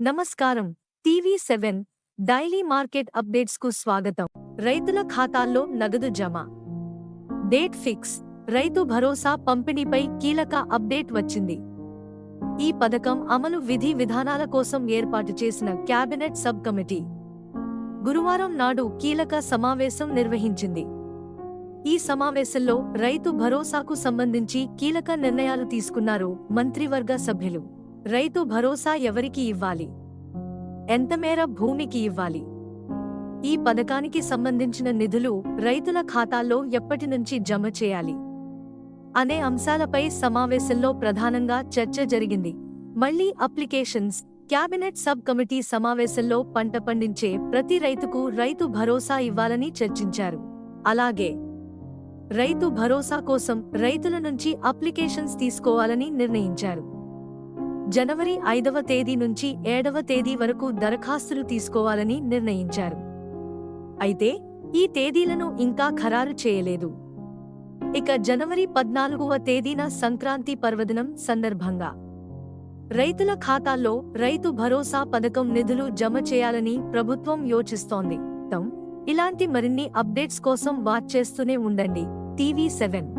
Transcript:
నమస్కారం. TV seven daily market అప్డేట్స్కు స్వాగతం. రైతుల ఖాతాల్లో నగదు జమ. Date fix. రైతు భరోసా పంపిణీపై కీలక అప్డేట్ వచ్చింది. ఈ పథకం అమలు విధి విధానాల కోసం ఏర్పాటు చేసిన క్యాబినెట్ సబ్ కమిటీ. గురువారం నాడు కీలక సమావేశం నిర్వహించింది. ఈ సమావేశంలో రైతు భరోసాకు సంబంధించి కీలక నిర్ణయాలు తీసుకున్నారు మంత్రివర్గ సభ్యులు. రైతు భరోసా ఎవరికి ఇవ్వాలి? ఎంతమేర భూమికి ఇవ్వాలి? ఈ పథకానికి సంబంధించిన నిధులు రైతుల ఖాతాల్లో ఎప్పటి నుంచి జమ చేయాలి? అనే అంశాలపై సమావేశంలో ప్రధానంగా చర్చ జరిగింది. మళ్ళీ అప్లికేషన్స్ క్యాబినెట్ సబ్ కమిటీ సమావేశంలో పంట పండించే ప్రతి రైతుకు రైతు భరోసా ఇవ్వాలని చర్చించారు. అలాగే రైతు భరోసా కోసం రైతుల నుంచి అప్లికేషన్స్ తీసుకోవాలని నిర్ణయించారు. జనవరి ఐదవ తేదీ నుంచి ఏడవ తేదీ వరకు దరఖాస్తులు తీసుకోవాలని నిర్ణయించారు. అయితే ఈ తేదీలను ఇంకా ఖరారు చేయలేదు. ఇక జనవరి పద్నాలుగవ తేదీన సంక్రాంతి పర్వదినం సందర్భంగా. రైతుల ఖాతాల్లో రైతు భరోసా పథకం నిధులు జమ చేయాలని ప్రభుత్వం యోచిస్తోంది. తమ్ ఇలాంటి మరిన్ని అప్డేట్స్ కోసం వాచ్ చేస్తూనే ఉండండి. TV seven.